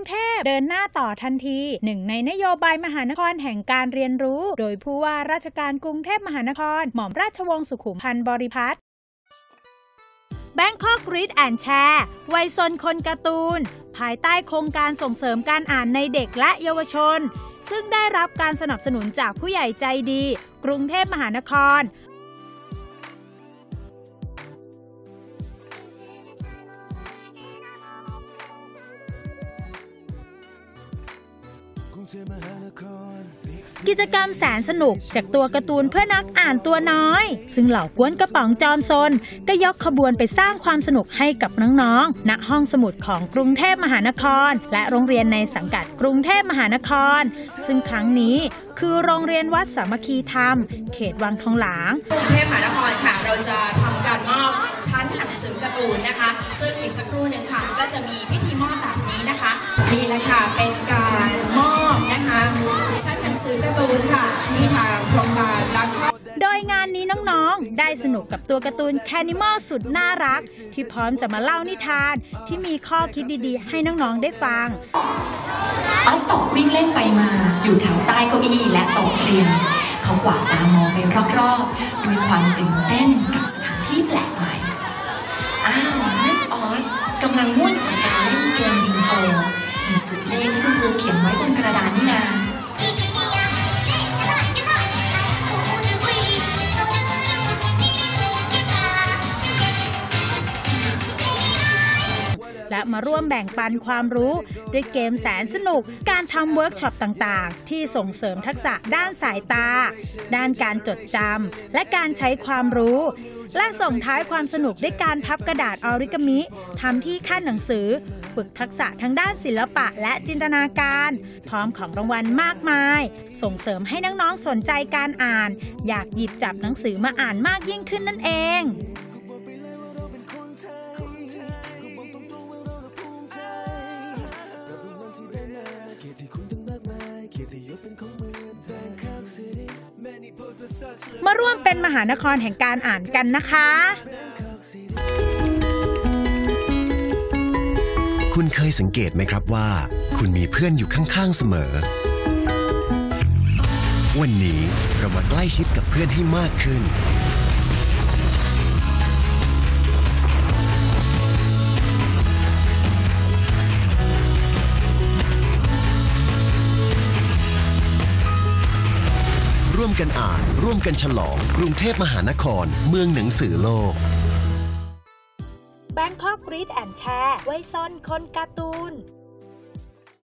งเทพเดินหน้าต่อทันทีหนึ่งในนโยบายมหานครแห่งการเรียนรู้ โดยผู้ว่าราชการกรุงเทพมหานคร หม่อมราชวงศ์สุขุมพันธ์บริพัตร Bangkok Read and Share วัยซนคนการ์ตูน ภายใต้โครงการส่งเสริมการอ่านในเด็กและเยาวชน ซึ่งได้รับการสนับสนุนจากผู้ใหญ่ใจดี กรุงเทพมหานคร กิจกรรมแสนสนุกจากตัวการ์ตูนเพื่อนักอ่านตัวน้อย ซึ่งเหล่ากวนกระป๋องจอมซนก็ยกขบวนไปสร้างความสนุกให้กับน้องๆณห้องสมุดของกรุงเทพมหานคร และโรงเรียนในสังกัดกรุงเทพมหานคร ซึ่งครั้งนี้คือโรงเรียนวัดสามัคคีธรรม เขตวังทองหลางกรุงเทพมหานครค่ะเราจะทำการมอบชั้นหนังสือการ์ตูนนะคะ ซึ่งอีกสักครู่หนึ่งค่ะ ก็จะมีพิธีมอบแบบนี้นะคะนี่แหละค่ะ นนี้น้องๆ ได้สนุกกับตัวการ์ตูนแคนิมอลสุดน่ารัก ที่พร้อมจะมาเล่านิทานที่มีข้อคิดดีๆ ให้น้องๆ ได้ฟังเอาโตะวิ่งเล่นไปมา อยู่แถวใต้เก้าอี้และโต๊ะเรียน เขากวาดตามองไปรอบๆ ด้วยความตื่นเต้นกับสถานที่แปลกใหม่ อ้าวนั่นออสกำลังม่วนกับการเล่นเกมบิงโกในสูตรเลขที่คุณครูเขียนไว้บนกระดานนี่นา และมาร่วมแบ่งปันความรู้ด้วยเกมแสนสนุก การทำเวิร์กช็อปต่างๆ ที่ส่งเสริมทักษะด้านสายตา ด้านการจดจำและการใช้ความรู้ และส่งท้ายความสนุกด้วยการพับกระดาษออริกามิทำที่ขั้นหนังสือ ฝึกทักษะทางด้านศิลปะและจินตนาการ พร้อมของรางวัลมากมาย ส่งเสริมให้น้องๆสนใจการอ่าน อยากหยิบจับหนังสือมาอ่านมากยิ่งขึ้นนั่นเอง มาร่วมเป็นมหานครแห่งการอ่านกันนะคะ คุณเคยสังเกตไหมครับว่า คุณมีเพื่อนอยู่ข้างๆเสมอ วันนี้เรามาใกล้ชิดกับเพื่อนให้มากขึ้น ร่วมกันอ่าน ร่วมกันฉลอง กรุงเทพมหานคร เมืองหนังสือโลก Bangkok Read and Share ไว้ซ่อนคนการ์ตูน